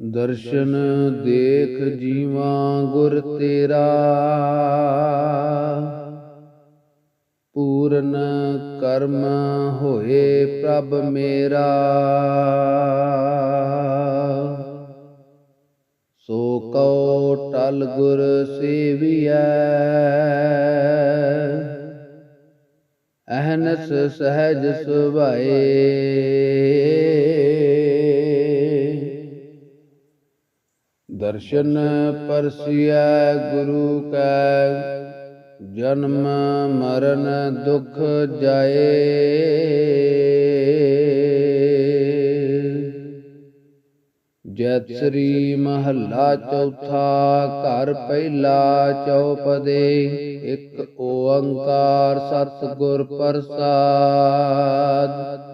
ਦਰਸ਼ਨ ਦੇਖ ਜੀਵਾਂ ਗੁਰ ਤੇਰਾ। ਪੂਰਨ ਕਰਮ ਹੋਏ ਪ੍ਰਭ ਮੇਰਾ। ਸੋ ਕਉ ਟਲ ਗੁਰ ਸੇਵੀਐ। ਅਹਨਸ ਸਹਿਜ ਸੁਭਾਏ। ਦਰਸ਼ਨ ਪਰਸਿਐ ਗੁਰੂ ਕੈ। ਜਨਮ ਮਰਨ ਦੁਖ ਜਾਏ। ਜੈਤ ਸ੍ਰੀ ਮਹੱਲਾ ਚੌਥਾ ਘਰ ਪਹਿਲਾ ਚੌਪਦੇ। ਇੱਕ ਓੰਕਾਰ ਸਤਿਗੁਰ ਪ੍ਰਸਾਦ।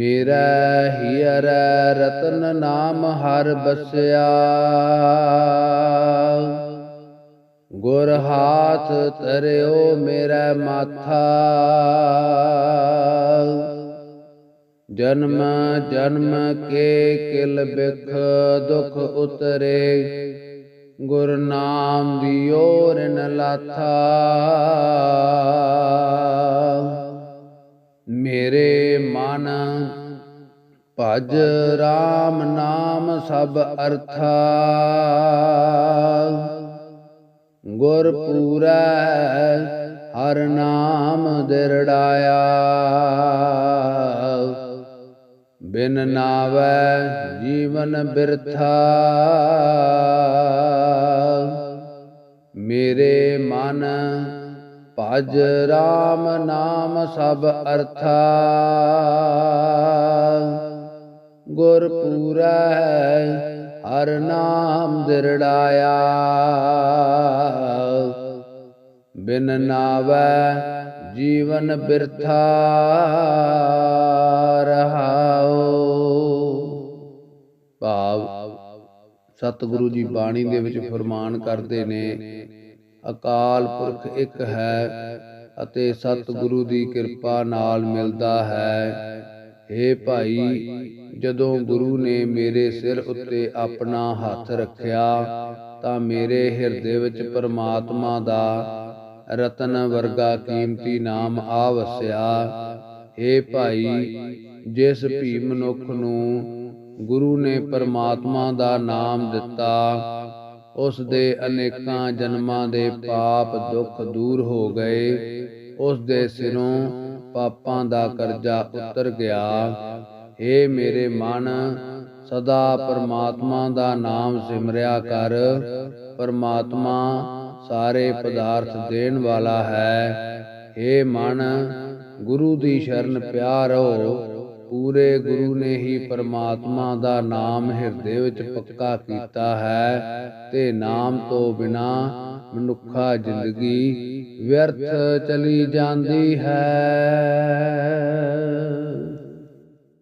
ਮੇਰਾ ਹੀਰੈ ਰਤਨ ਨਾਮ ਹਰ ਬਸਿਆ। ਗੁਰ ਹਾਥ ਧਰਿਓ ਮੇਰਾ ਮਾਥਾ। ਜਨਮ ਜਨਮ ਕੇ ਕਿਲ ਬਿਖ ਦੁਖ ਉਤਰੇ। ਗੁਰ ਨਾਮ ਦਿਓ ਰਿਨ ਲਾਥਾ। ਮੇਰੇ ਮਨ। ਭਜ RAM ਨਾਮ ਸਭ ਅਰਥਾ। ਗੁਰ ਪੂਰੈ, ਹਰ ਨਾਮ ਦਿਰੜਾਇਆ। ਬਿਨ ਨਾਵੈ ਜੀਵਨ ਬਿਰਥਾ। ਮੇਰੇ ਮਨ ਭਜ RAM ਨਾਮ ਸਭ ਅਰਥਾ। ਗੁਰ ਪੂਰੈ ਹਰ ਨਾਮ ਦਿਰੜਾਇਆ। ਬਿਨ ਨਾਵੈ ਜੀਵਨ ਬਿਰਥਾ ਰਹਾਉ। ਭਾਵ ਸਤਿਗੁਰੂ ਜੀ ਬਾਣੀ ਦੇ ਵਿੱਚ ਫਰਮਾਨ ਕਰਦੇ ਨੇ ਅਕਾਲ ਪੁਰਖ ਇੱਕ ਹੈ ਅਤੇ ਸਤਿਗੁਰੂ ਦੀ ਕਿਰਪਾ ਨਾਲ ਮਿਲਦਾ ਹੈ। ਏ ਭਾਈ, ਜਦੋਂ ਗੁਰੂ ਨੇ ਮੇਰੇ ਸਿਰ ਉੱਤੇ ਆਪਣਾ ਹੱਥ ਰੱਖਿਆ, ਤਾਂ ਮੇਰੇ ਹਿਰਦੇ ਵਿੱਚ ਪਰਮਾਤਮਾ ਦਾ ਰਤਨ ਵਰਗਾ ਕੀਮਤੀ ਨਾਮ ਆ ਵਸਿਆ। ਏ ਭਾਈ, ਜਿਸ ਭੀ ਮਨੁੱਖ ਨੂੰ ਗੁਰੂ ਨੇ ਪਰਮਾਤਮਾ ਦਾ ਨਾਮ ਦਿੱਤਾ ਉਸ ਦੇ ਅਨੇਕਾਂ ਜਨਮਾਂ ਦੇ ਪਾਪ ਦੁੱਖ ਦੂਰ ਹੋ ਗਏ। ਉਸ ਦੇ ਸਿਰੋਂ ਪਾਪਾਂ ਦਾ ਕਰਜ਼ਾ ਉਤਰ ਗਿਆ। ਏ ਮੇਰੇ ਮਨ ਸਦਾ ਪਰਮਾਤਮਾ ਦਾ ਨਾਮ ਸਿਮਰਿਆ ਕਰ। ਪਰਮਾਤਮਾ ਸਾਰੇ ਪਦਾਰਥ ਦੇਣ ਵਾਲਾ ਹੈ। ਏ ਮਨ ਗੁਰੂ ਦੀ ਸ਼ਰਨ ਪਿਆ ਰਹੋ ਪੂਰੇ ਗੁਰੂ ਨੇ ਹੀ ਪਰਮਾਤਮਾ ਦਾ ਨਾਮ ਹਿਰਦੇ ਵਿੱਚ ਪੱਕਾ ਕੀਤਾ ਹੈ ਤੇ ਨਾਮ ਤੋਂ ਬਿਨਾ ਮਨੁੱਖਾ ਜ਼ਿੰਦਗੀ ਵਿਅਰਥ ਚਲੀ ਜਾਂਦੀ ਹੈ।